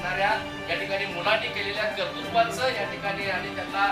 असणाऱ्या या ठिकाणी मुलांनी केलेल्या कर्तृत्वाचं या ठिकाणी आणि त्यांना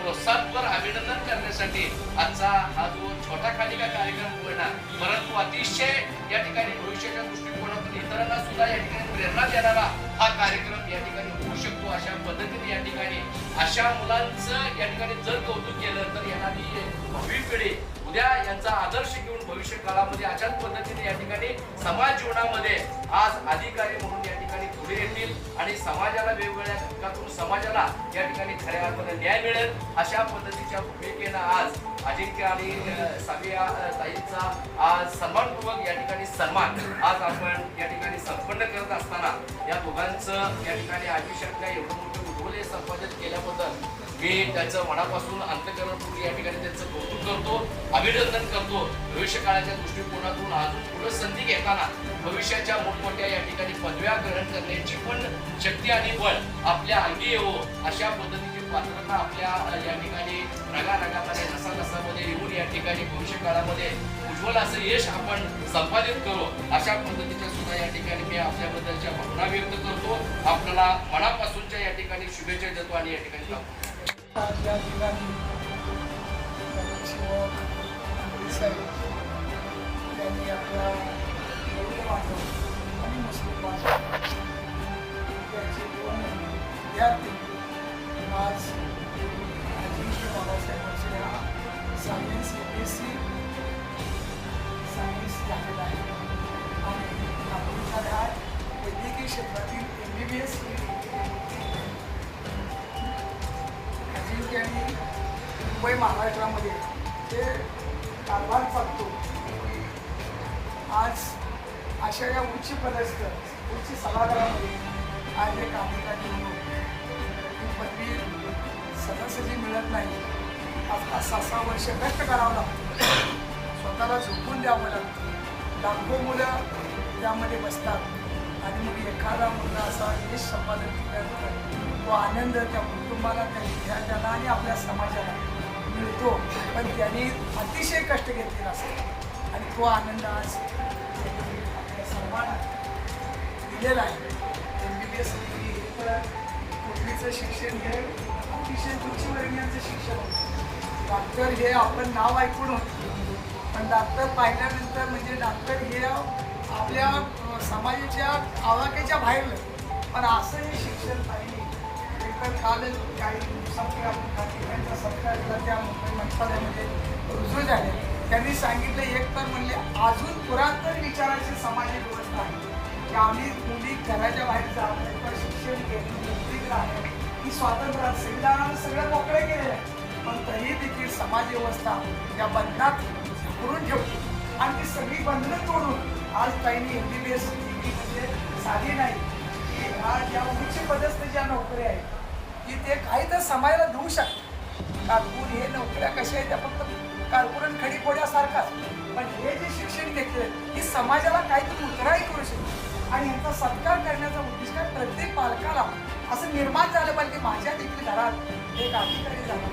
प्रोत्साहनपर अभिनंदन करण्यासाठी आजचा हा जो छोटा खालिका कार्यक्रम होणार परंतु अतिशय या ठिकाणी भविष्याच्या दृष्टिकोनातून इतरांना सुद्धा या ठिकाणी प्रेरणा देणारा हा कार्यक्रम या ठिकाणी होऊ शकतो. अशा पद्धतीने या ठिकाणी अशा मुलांचं या ठिकाणी जर कौतुक केलं तर येणारी भावी पिढी उद्या यांचा आदर्श घेऊन भविष्य काळामध्ये अशाच पद्धतीने या ठिकाणी समाज जीवनामध्ये आज अधिकारी म्हणून या ठिकाणी पुढे येतील आणि समाजाला वेगवेगळ्या घटकातून समाजाला या ठिकाणी खऱ्या अर्थाने न्याय मिळेल अशा पद्धतीच्या भूमिकेनं आज अजिंक्य आणि अ, ताईंचा आज सन्मानपूर्वक या ठिकाणी सन्मान आज आपण या ठिकाणी संपन्न करत असताना या दोघांचं या ठिकाणी आयुष्यातल्या एवढं मोठं उज्ज्वले संपादित केल्याबद्दल मी त्याचं मनापासून अंतकरणपूर्वी या ठिकाणी त्यांचं कौतुक करतो अभिनंदन करतो. भविष्य काळाच्या दृष्टिकोनातून अजून पुढे संधी घेताना भविष्याच्या मोठमोठ्या या ठिकाणी पदव्या ग्रहण करण्याची पण शक्ती आणि बळ आपल्या अंगी येवो अशा पद्धतीची पात्रांना आपल्या या ठिकाणी रगारगामध्ये नसानसामध्ये नसा येऊन या ठिकाणी भविष्य काळामध्ये उज्ज्वल असं यश आपण संपादित करू. अशा पद्धतीच्या सुद्धा या ठिकाणी मी आपल्याबद्दलच्या भावना व्यक्त करतो. आपल्याला मनापासूनच्या या ठिकाणी शुभेच्छा देतो आणि या ठिकाणी आज या ठिकाणी नगरसेवक साहेब यांनी आपल्या हिंदू बांधव आणि मुस्लिम बांधव यांचे दोन विद्यार्थी आज अजिंक्य बाबासाहेबांच्या हा science M S C science झालेला आहे आणि आपण हा वैद्यकीय क्षेत्रातील M B B S Delhi आणि मुंबई महाराष्ट्रामध्ये ते कारभार चालतो आज अशा या उच्च पदस्थ उच्च सभागृहामध्ये आज एक अधिकारी म्हणून ही पदवी सहजासहजी मिळत नाही. आता सहा सहा वर्ष कष्ट करावं लागतं. स्वतःला झोपून द्यावं लागतं. लाखो मुलं त्यामध्ये बसतात. आणि मग एखादा मुलगा असा यश संपादन केल्यानंतर तो आनंद त्या कुटुंबाला त्या विद्यार्थ्याला आणि आपल्या समाजाला मिळतो. पण त्यांनी अतिशय कष्ट घेतलेला असतो. आणि तो आनंद आज आपल्या सर्वांना दिलेला आहे. M B B S degree हे तर शिक्षण हे अतिशय उच्चवर्गीयांचं शिक्षण होतं डॉक्टर हे आपण नाव ऐकून होतो. पण डॉक्टर पाहिल्यानंतर म्हणजे डॉक्टर हे आपल्या समाजाच्या आवाक्याच्या बाहेर पण असं हे शिक्षण पाहिजे आता कालच काही दिवसापूर्वी आपण काही ठिकाणच्या त्या मुंबई मंत्रालयामध्ये रुजू झाले. त्यांनी सांगितलं एक तर म्हणले अजून पुरातन विचाराची सामाजिक व्यवस्था आहे. की आम्ही मुली घराच्या बाहेर जात नाही पण शिक्षण घेतली नोकरीत राहणं ही स्वातंत्र्य संविधानानं सगळं मोकळं केलेलं आहे. पण तरी देखील समाज व्यवस्था या बंधनात करून ठेवली. आणि ती सगळी बंधनं तोडून आज ताईंनी एम बी बी एस म्हणजे साधी नाही. की ह्या ज्या उच्च पदस्थ ज्या नोकऱ्या आहेत. की ते काही तर समाजाला देऊ शकतात. कारकून हे नोकऱ्या कशा आहेत त्या फक्त कारकुरण खडी पोड्यासारखाच पण हे जे शिक्षण घेतलं ही समाजाला काहीतरी उतराही करू शकते. आणि यांचा सत्कार करण्याचा उद्दिष्ट प्रत्येक पालकाला असं निर्माण झालं पाहिजे की माझ्या देखील घरात एक अधिकारी झाला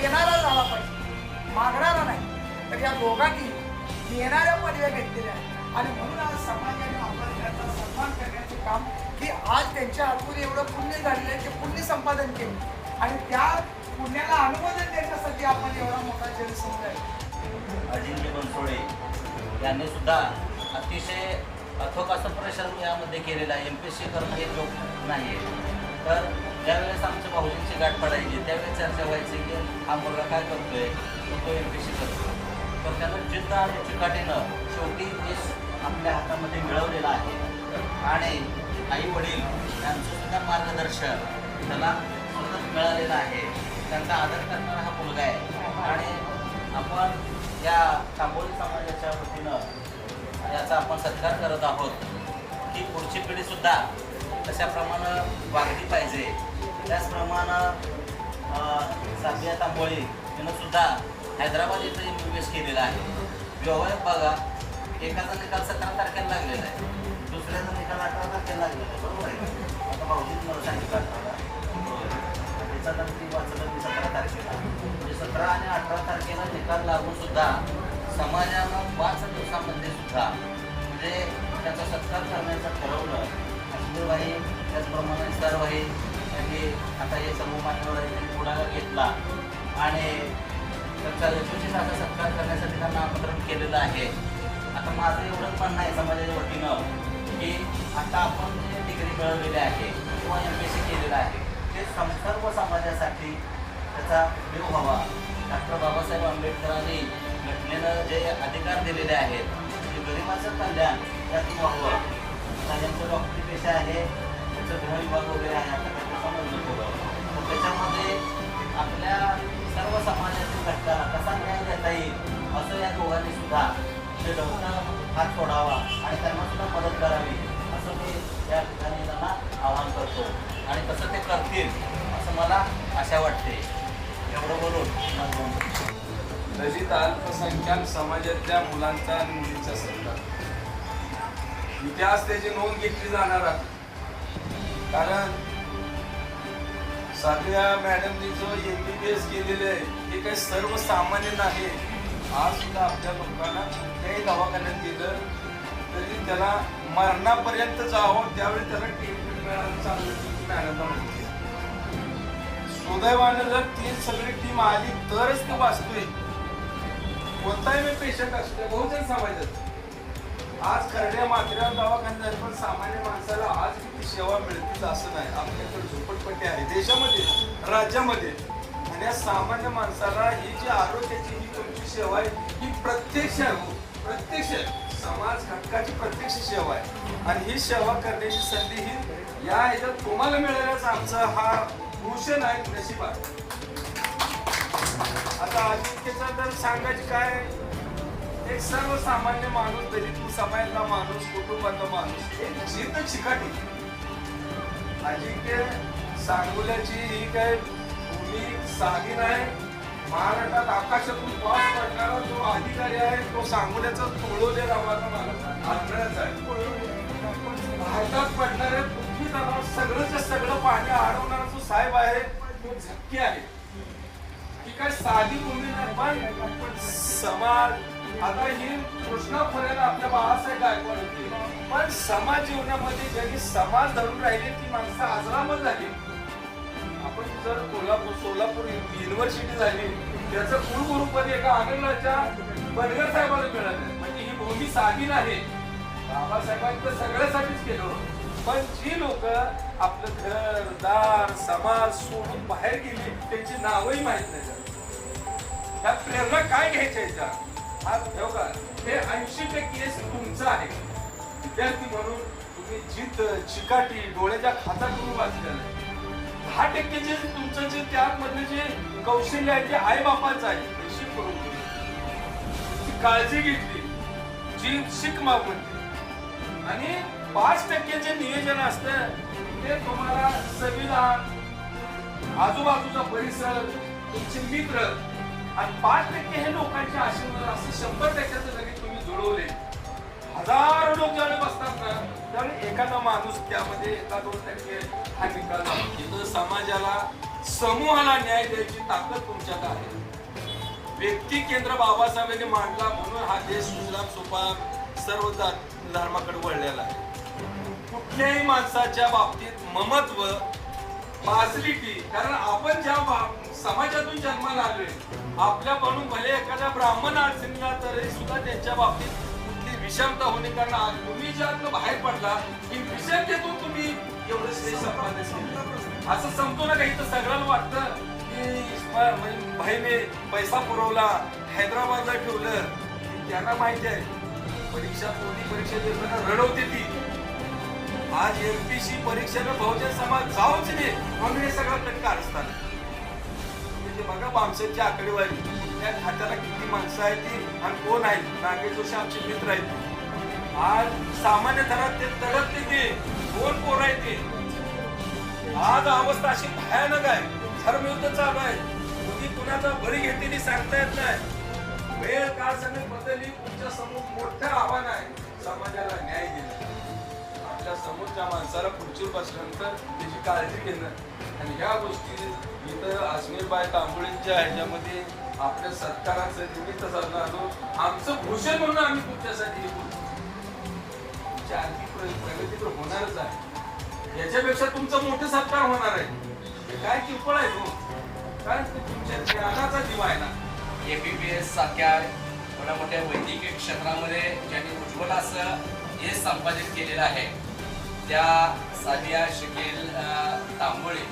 येणारा झाला पाहिजे. मागणारा नाही. तर या दोघांनी येणाऱ्या पदव्या घेतलेल्या आहेत. आणि म्हणून आज समाजाने आपण त्यांचा सन्मान करण्याचं काम की आज त्यांच्या हातून एवढं पुण्य झालेलं आहे ते पुण्य संपादन केलं. आणि त्या पुण्याला अनुमोदन देण्यासाठी आपण एवढा मोठा जनसमुदाय अजिंक्य बनसोडे यांनी सुद्धा अतिशय अथोक असं परिश्रम यामध्ये केलेलं आहे. एम पी एस सी करून हे लोक नाही तर ज्यावेळेस आमच्या भाऊजींची गाठ पडायची त्यावेळेस चर्चा व्हायची की हा मुलगा काय करतोय? तो एम पी सी करतो तर त्यानं जिद्द आणि चिकाटीनं शेवटी देश आपल्या हातामध्ये मिळवलेला आहे. आणि आई वडील यांचं सुद्धा मार्गदर्शन त्याला सतत मिळालेलं आहे. त्यांचा आदर करणारा हा मुलगा आहे. आणि आपण या तांबोली समाजाच्या वतीनं याचा आपण सत्कार करत आहोत की पुढची पिढीसुद्धा तशाप्रमाणे वागली पाहिजे. त्याचप्रमाणे साबिया तांबोळी तिनं सुद्धा हैदराबाद इथं एम बी बी एस केलेला आहे. व्यवहार बघा एखादा निकाल सतरा तारखेला लागलेला आहे. दुसऱ्याचा निकाल अठरा तारखेला लागलेला आहे बरोबर आहे आता भाऊजीत मला सांगितलं अठराला त्याचा ती वाचलं ती सतरा तारखेला म्हणजे सतरा आणि अठरा तारखेला निकाल लागून सुद्धा समाजानं पाच दिवसामध्ये सुद्धा म्हणजे त्याचा सत्कार करण्याचं ठरवलं अश्मीरबाई त्याचप्रमाणे त्याप्रमाणे सर्वही त्यांनी आता हे सर्व मान्यवर आहे त्यांनी पुढाकार घेतला आणि त्यांचा यशस्वी असा सत्कार करण्यासाठी त्यांना आमंत्रण केलेलं आहे आता माझं एवढंच म्हणणं आहे समाजाच्या वतीनं. की आता आपण जे डिग्री मिळवलेली आहे किंवा एम एस सी केलेलं आहे. ते सम सर्व समाजासाठी त्याचा उपयोग व्हावा. डॉक्टर बाबासाहेब आंबेडकरांनी घटनेनं जे अधिकार दिलेले आहेत ते गरिबाचं कल्याण त्यात व्हावं. आता ज्यांचं डॉक्टरी पेशा आहे त्याचं गृह विभाग वगैरे आहे आता त्याचं समजलं थोडं तर त्याच्यामध्ये आपल्या सर्व समाजातील घटकाला कसा न्याय देता येईल असं या दोघांनी सुद्धा ते डॉक्टर हात सोडावा आणि त्यांना अशा वाटते. एवढं बोलून. माझं दलित अल्पसंख्याक समाजातल्या मुलांचा आणि मुलींचा सत्कार इतिहास त्याची नोंद घेतली जाणार आहे. कारण साध्या मॅडमनी जो एम बी बी एस केलेले आहे. हे काही सर्वसामान्य नाही. आज सुद्धा आपल्या लोकांना कुठल्याही दवाखान्यात गेलं तरी त्याला मरणापर्यंत जावं त्यावेळी त्याला ट्रीटमेंट मिळालं चांगलं ट्रीटमेंट म्हणते सुदैवानं जर ती सगळी टीम आली तरच ती वाचतोय. कोणताही मी पेशंट असू बहुजन समाजात आज खरड्या मात्र्या दवाखान्यात पण सामान्य माणसाला आज किती सेवा मिळतील असं नाही. आपल्याकडे झोपटपट्टी आहे. देशामध्ये राज्यामध्ये. आणि या सामान्य माणसाला ही जी आरोग्याची ही तुमची सेवा आहे ही प्रत्यक्ष आहे हो. प्रत्यक्ष समाज घटकाची प्रत्यक्ष सेवा आहे. आणि ही सेवा करण्याची संधी ही या ह्याच्यात तुम्हाला मिळाल्याच आमचा हा भूषण आहे नशीब आहे आता अजिंक्यचा तर सांगायचं काय? एक सर्वसामान्य माणूस दलित समाजातला माणूस कुटुंबातला माणूस एक जिद्द चिकाटी. अजिंक्य सांगोल्याची ही काय भूमी साधी नाही महाराष्ट्रात आकाशातून पास पडणारा जो अधिकारी आहे तो सांगोल्याचा तुळवले गावाचा माणूस आंध्राचा आहे. भारतात पडणाऱ्या पृथ्वी तलाव सगळं पाणी अडवणारा जो साहेब आहे तो झक्की आहे. ही काय साधी भूमी नाही पण समाज आता ही कृष्णा फरेला आपल्या बाळासाहेब गायकवाड होती. पण समाज जीवनामध्ये ज्यांनी समाज धरून राहिले ती माणसं आजरामत झाली. आपण जर कोल्हापूर सोलापूर युनिव्हर्सिटी झाली त्याचं कुलगुरुपद एका आनंदाच्या बनगर साहेबाला मिळालं. म्हणजे ही भूमी साधी नाही. बाबासाहेबांनी तर सगळ्यासाठीच केलं. होतं. पण जी लोक आपलं घर दार समाज सोडून बाहेर गेली त्यांची नावही माहीत नाही झाली. प्रेरणा काय घ्यायच्या हा ठेव का हे ऐंशी टक्के तुमचं आहे. विद्यार्थी म्हणून तुम्ही जिद्द चिकाटी डोळ्याच्या खाता करून वाचलेलं आहे. दहा टक्के जे तुमचं जे त्यामधलं जे कौशल्य आहे ते आई बापाचं आहे. नशीब करून ती काळजी घेतली. जी शिक मागून आणि पाच टक्के जे नियोजन असतं ते तुम्हाला संविधान आजूबाजूचा परिसर तुमचे मित्र आणि पाच टक्के हे लोकांचे आशीर्वाद असं शंभर टक्क्याचं लगेच तुम्ही जुळवले हजारो लोक ज्यावेळी बसतात ना त्यावेळी एखादा माणूस त्यामध्ये एका दोन टक्के हा निकाल समाजाला समूहाला न्याय द्यायची ताकद तुमच्यात आहे. व्यक्ती केंद्र बाबासाहेबांनी मांडला म्हणून हा देश सुजलाम सुपाम सर्व धर्माकडे वळलेला आहे. कुठल्याही माणसाच्या बाबतीत ममत्व फॅसिलिटी कारण आपण ज्या समाजातून जन्माला आलोय आपल्या म्हणून भले एखाद्या ब्राह्मण अडचणीला तरी सुद्धा त्यांच्या बाबतीत कुठली विषमता होणे कारण आज तुम्ही ज्यातनं बाहेर पडला की विषमतेतून तुम्ही एवढं श्रेय संपादन केलं. असं समतो ना काही तर सगळ्यांना वाटतं की म्हणजे भाईने पैसा पुरवला हैदराबादला ठेवलं त्यांना माहिती आहे. परीक्षा कोणी परीक्षा देताना रडवते ती. आज एमपीसी परीक्षेनं बहुजन समाज जाऊच नाही म्हणून हे सगळं कटकार असतात म्हणजे बघा बामसेची आकडेवारी. त्या खात्याला किती माणसं आहेत ती आणि कोण आहेत? नागेश जोशी आमचे मित्र आहेत आज सामान्य दरात ते तडकते ते कोण पोर आहे ते? आज अवस्था अशी भयानक आहे. धर्मयुद्ध चालू आहे. कुणी कुणाचा बळी घेतलेली सांगता येत नाही. वेळ काळ सगळी बदलली. तुमच्यासमोर मोठं आव्हान आहे. समाजाला न्याय दिला आपल्या समोरच्या माणसाला खुर्चीवर बसल्यानंतर त्याची काळजी घेणं. आणि ह्या गोष्टी इथं अस्मीरबाई तांबोळींच्या ह्याच्यामध्ये आपल्या सत्काराचं निमित्त साधून आलो आमचं भूषण म्हणून आम्ही तुमच्यासाठी आर्थिक प्रगती तर होणारच आहे. याच्यापेक्षा तुमचं मोठं सत्कार होणार आहे. हे काय किरकोळ आहे तो कारण तुमच्या ज्ञानाचा जीव आहे ना. एबीबीएस सारख्या मोठ्या मोठ्या वैद्यकीय क्षेत्रामध्ये ज्यांनी उज्ज्वल असं हे संपादित केलेलं आहे. त्या सादिया शकील तांबोळे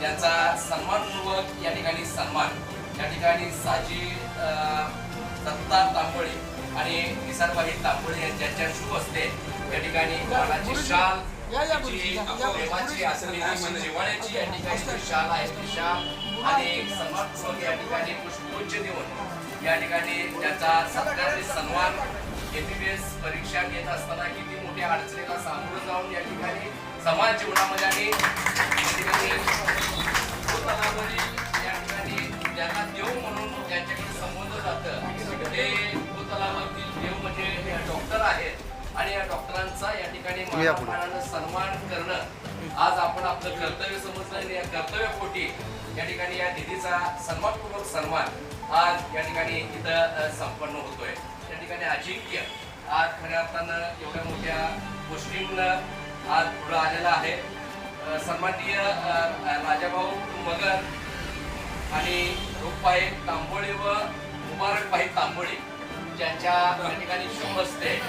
त्यांचा सन्मानपूर्वक या ठिकाणी सन्मान या ठिकाणी साजी दत्ता तांबोळे आणि निसारबाई तांबोळे यांच्या शुभ असते या ठिकाणी मानाची शाल या, प्रेमाची. असलेली ठिकाणी शाल आहे ती शाल आणि सन्मानपूर्वक या ठिकाणी पुष्पगुच्छ देऊन या ठिकाणी त्याचा सत्कार सन्मान एमबीबीएस परीक्षा घेत असताना किती मोठ्या अडचणीला सामोरं जाऊन या ठिकाणी समाज जीवनामध्ये आणि या ठिकाणी ज्यांना देव म्हणून ज्यांच्याकडे संबोधलं जातं. ते भूतलावरतील देव म्हणजे डॉक्टर आहेत. आणि या डॉक्टरांचा या ठिकाणी मानानं सन्मान करणं आज आपण आपलं कर्तव्य समजलं आणि या कर्तव्यपोटी या ठिकाणी या निधीचा सन्मानपूर्वक सन्मान आज या ठिकाणी इथं संपन्न होतोय. या ठिकाणी अजिंक्य खऱ्या अर्थानं एवढ्या मोठ्या गोष्टींना आज पुढं आलेला आहे. अ, सन्माननीय राजाभाऊ मगर आणि रूपबाई तांबोळी व मुबारकबाई तांबोळी ज्यांच्या या ठिकाणी शुभ असते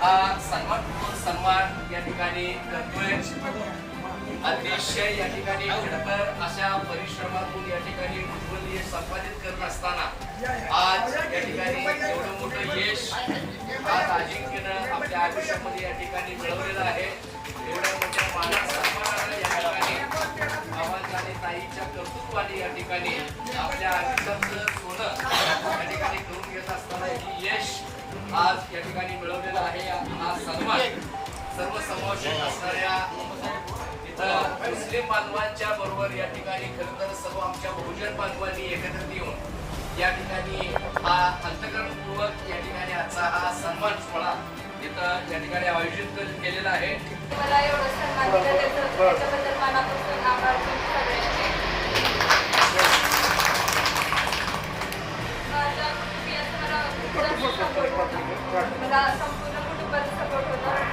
हा सन्मान सन्मान या ठिकाणी करतोय. अतिशय या ठिकाणी खडतर अशा परिश्रमातून या ठिकाणी उज्ज्वल यश संपादित करत असताना आज या ठिकाणी एवढं मोठं यश आज अजिंक्यनं आपल्या आयुष्यामध्ये या ठिकाणी मिळवलेलं आहे. एवढ्या मोठ्या माना सन्मानानं या ठिकाणी आवाज आणि ताईच्या कर्तृत्वाने या ठिकाणी आपल्या आयुष्याचं सोनं या ठिकाणी करून घेत असताना ही यश आज या ठिकाणी मिळवलेलं आहे. हा सन्मान सर्व समावेशक असणाऱ्या मुस्लिम बांधवांच्या बरोबर या ठिकाणी खरं तर सर्व आमच्या बहुजन बांधवांनी एकत्रित येऊन या ठिकाणी हा अंतकरणपूर्वक या ठिकाणी आजचा हा सन्मान सोहळा इथं या ठिकाणी आयोजित केलेला आहे. मला एवढं सन्मान दिलं त्याच्याबद्दल मनापासून आभार मला संपूर्ण कुटुंबाचा सपोर्ट होता.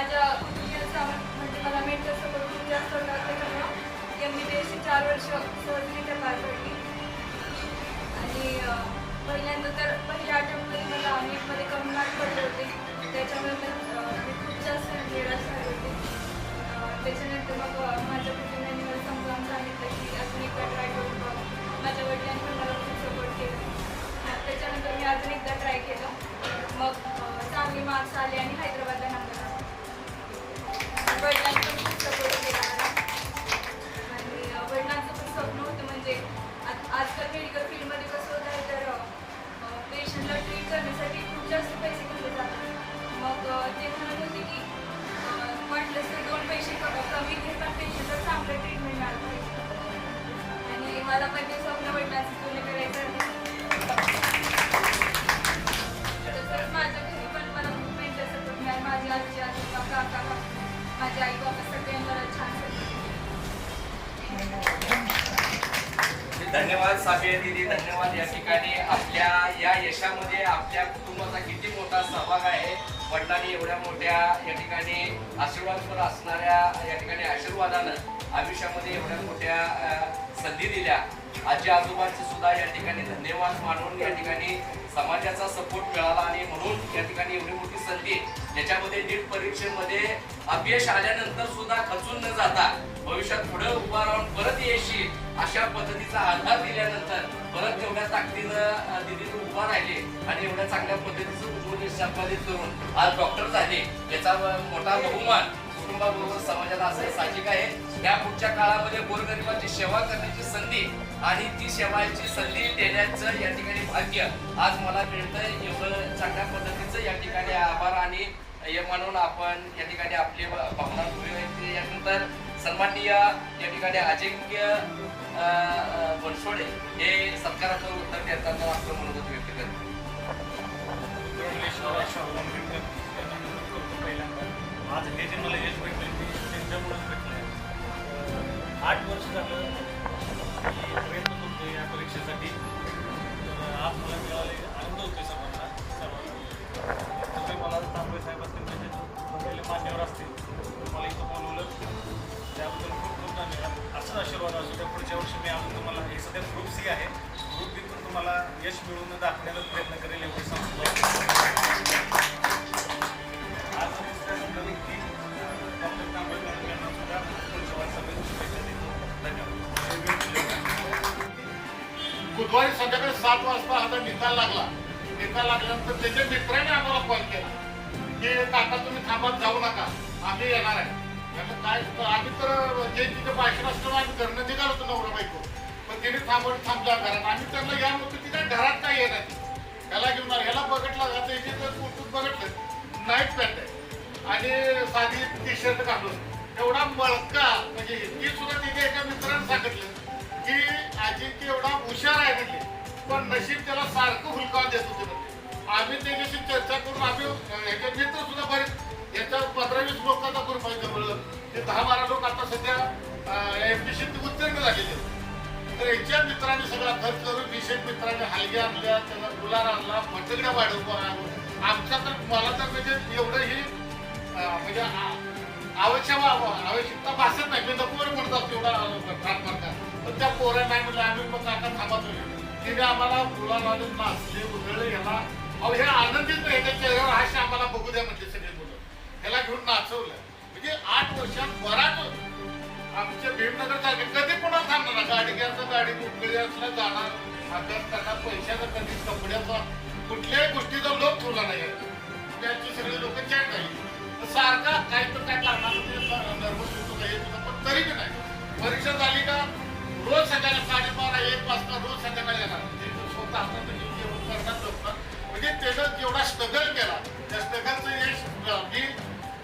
माझ्या कुटुंबियांचा म्हणजे मला मेंटल सपोर्ट खूप जास्त होता त्याच्यामुळं एम बी बी एसची चार वर्ष सहजरित्या पार पडली आणि पहिल्यांदा तर पहिल्या मला पण ते स्वप्न पूर्ण करायचं माझ्या घरी पण मला खूप माझी आजी काका माझे आई बाबा सगळे मला छान धन्यवाद साबिया दिदी धन्यवाद या ठिकाणी. आपल्या या यशामध्ये आपल्या कुटुंबाचा किती मोठा सहभाग आहे. वडिलांनी एवढ्या मोठ्या या ठिकाणी आशीर्वादपर असणाऱ्या या ठिकाणी आशीर्वादानं आयुष्यामध्ये एवढ्या मोठ्या संधी दिल्या. आजी आजोबांचे सुद्धा या ठिकाणी धन्यवाद मानून या ठिकाणी समाजाचा सपोर्ट मिळाला आणि म्हणून या ठिकाणी एवढी मोठी संधी ज्याच्यामध्ये नीट परीक्षेमध्ये अपयश आल्यानंतर सुद्धा खचून न जाता भविष्यात पुढे उभा राहून परत येशी अशा पद्धतीचा आधार दिल्यानंतर परत एवढ्या ताकदीनं दिदी उभा राहिले आणि एवढ्या चांगल्या पद्धतीचं उज्ज्वल संपादित करून आज डॉक्टर झाले. याचा मोठा बहुमान कुटुंबाबरोबर समाजाला असं साहजिक आहे. या पुढच्या काळामध्ये गोरगरिबाची सेवा करण्याची संधी आणि ती सेवाची संधी देण्याचं या ठिकाणी भाग्य आज मला मिळतंय. एवढं चांगल्या पद्धतीचं या ठिकाणी आभार आणि हे म्हणून आपण या ठिकाणी आपली भावना व्यक्त यानंतर सन्माननीय या ठिकाणी अजिंक्य बनसोडे हे सत्कारात्मक उत्तर देताना आपलं मनोगत व्यक्त करतो पहिल्यांदा. आज हे जे मला यश भेटलं ते त्यांच्यामुळेच भेटलं आठ वर्ष झालं प्रयत्न करतो या परीक्षेसाठी. तर आज मला मिळाले आनंद होतो सर्वांना सर्वांना. तुम्ही मला तांबळे साहेब असतील त्यांच्या मान्यवर असतील मला इथं बोलवलं. त्याबद्दल खूप खूप धन्यवाद. असंच आशीर्वाद असतो त्या पुढच्या वर्षी मी अजून तुम्हाला हे सध्या ग्रुप सी आहे. ग्रुप बी पण तुम्हाला यश मिळवून दाखवण्याचा प्रयत्न करेल एवढी सांगतो. सात वाजता आता निकाल लागला निकाल लागल्यानंतर त्याच्या मित्राने आम्हाला कॉल केला की काका तुम्ही थांबत जाऊ नका आम्ही येणार आहे. म्हटलं काय आम्ही तर जे तिथे भाषण असताना आम्ही घरनं निघालो होतो नवरा बायको. पण तिने थांबत थांबला घरात. आम्ही त्यांना या नव्हतं की काय घरात काय येणार ह्याला घेऊन ह्याला बघितलं आता इथे तर कुठून बघितलं नाईट पॅन्ट आहे. आणि साधी टी शर्ट घालून. एवढा मळका म्हणजे ती सुद्धा तिने एका मित्राने सांगितलं. नशीब त्याला सारखं हुलकाव देत होते आम्ही त्याच्याशी चर्चा करून आम्ही अं, याचे मित्र सुद्धा बरेच याच्या पंधरा वीस लोकांचा ग्रुप आहे जवळ. ते दहा बारा लोक आता सध्या एमपीसी उत्तीर्ण झालेले तर याच्या मित्राने सगळा खर्च करून विशेष मित्रांनी हलग्या आणल्या त्याला गुलार आणला फटकड्या वाढवून आमच्या तर मला तर म्हणजे एवढंही अं, म्हणजे आवश्यक आवश्यकता भासत नाही. मी नको म्हणतात एवढा ठाक मारका पण त्या पोरांना नाही म्हणलं आम्ही मग काका थांबा तुम्ही तिने आम्हाला गुलाल आणून नाचले उधळले याला अहो हे आनंदित ह्याच्या चेहऱ्यावर हाश आम्हाला बघू द्या म्हणजे सगळे मुलं. ह्याला घेऊन नाचवलं. म्हणजे आठ वर्षात बराच आमच्या भीमनगर जागे कधी पुन्हा थांबणार? गाडी घ्यायचं गाडी कुठली असलं जाणार. अभ्यास करणार पैशाचा कधी कपड्याचा कुठल्याही गोष्टीचा लोक ठेवला नाही त्याची सगळे लोक चॅट झाली. सारखा काय तर काय लागणार नर्वस होतो काही येत पण तरी नाही. परीक्षा झाली का? रोज संध्याकाळी साडेबारा एक वाजता रोज संध्याकाळी येणार. ते स्वतः हातात घेऊन जेवण म्हणजे त्यानं जेवढा स्ट्रगल केला त्या स्ट्रगलचं यश मी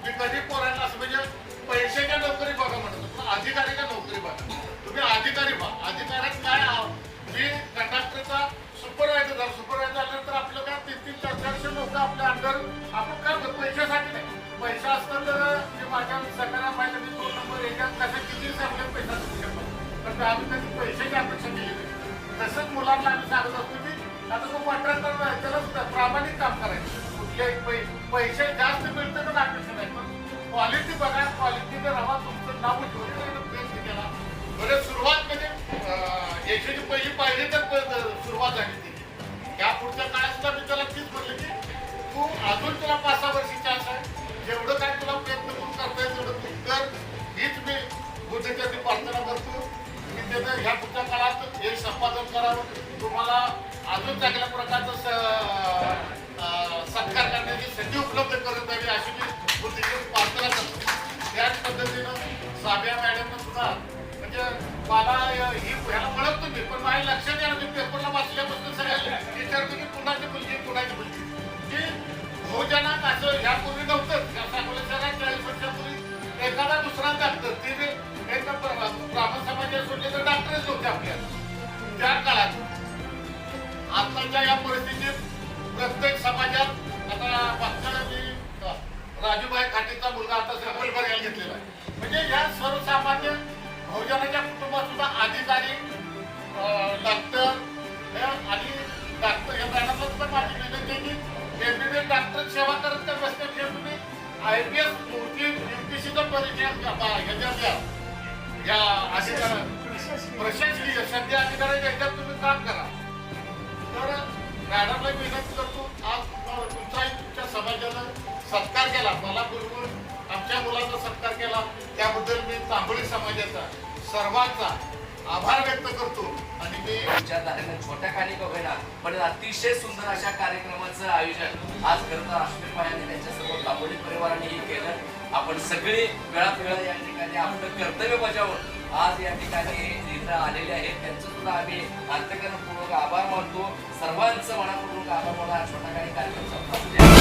मी कधी पोरांना असं म्हणजे पैशाच्या नोकरी बघा म्हणतो. पण अधिकारी का नोकरी बघा? तुम्ही अधिकारी बघा. अधिकाऱ्यात काय मी कंडक्टर करावं तुम्हाला अजून चांगल्या प्रकारचं सत्कार करण्याची संधी उपलब्ध करून द्यावी अशी मी कृतीची प्रार्थना करतो. त्याच पद्धतीनं साबिया मॅडमनं सुद्धा म्हणजे मला ही ह्याला म्हणत मी पण माझ्या लक्षात येणार मी पेपरला वाचल्यापासून सगळ्या विचारतो की कुणाची मुलगी कुणाची मुलगी की भोजनात असं ह्यापूर्वी नव्हतं. त्या सांगोला चाळीस वर्षापूर्वी एखादा दुसरा डॉक्टर ते बी ब्राह्मण समाजात सोडले तर डॉक्टरच होते आपल्या. त्या काळात आताच्या या परिस्थितीत प्रत्येक समाजात आता मागच्या वेळी राजूभाई खाटेचा मुलगा आता सफल बघायला घेतलेला आहे. म्हणजे या सर्वसामान्य बहुजनाच्या कुटुंबात सुद्धा अधिकारी डॉक्टर आणि डॉक्टर या मॅडमला सुद्धा माझी विनंती आहे की एमबीबीएस डॉक्टर सेवा करत तर बसण्यापेक्षा तुम्ही आय पी एस युपीसीचा परिचय घ्या- ह्याच्यात घ्या या अधिकाऱ्या प्रशासकीय सध्या अधिकाऱ्याच्या ह्याच्यात तुम्ही काम करा. तर मॅडमला विनंती करतो आज तुमचाही तुमच्या समाजाला सत्कार केला मला बरोबर आमच्या मुलाचा सत्कार केला. त्याबद्दल मी तांबोळी समाजाचा सर्वांचा आभार व्यक्त करतो. आणि मी विचारधारेनं छोट्या खाली का पण अतिशय सुंदर अशा कार्यक्रमाचं आयोजन आज खरं तर अश्विन भाई आणि तांबोली परिवाराने हे केलं. आपण सगळे वेळात वेळा या ठिकाणी आपलं कर्तव्य बजावून आज या ठिकाणी इथं आलेले आहेत. त्यांचं सुद्धा आम्ही अंतकरणपूर्वक आभार मानतो. सर्वांचं मनापूर्वक आभार मानला हा छोटा काही कार्यक्रम संपला.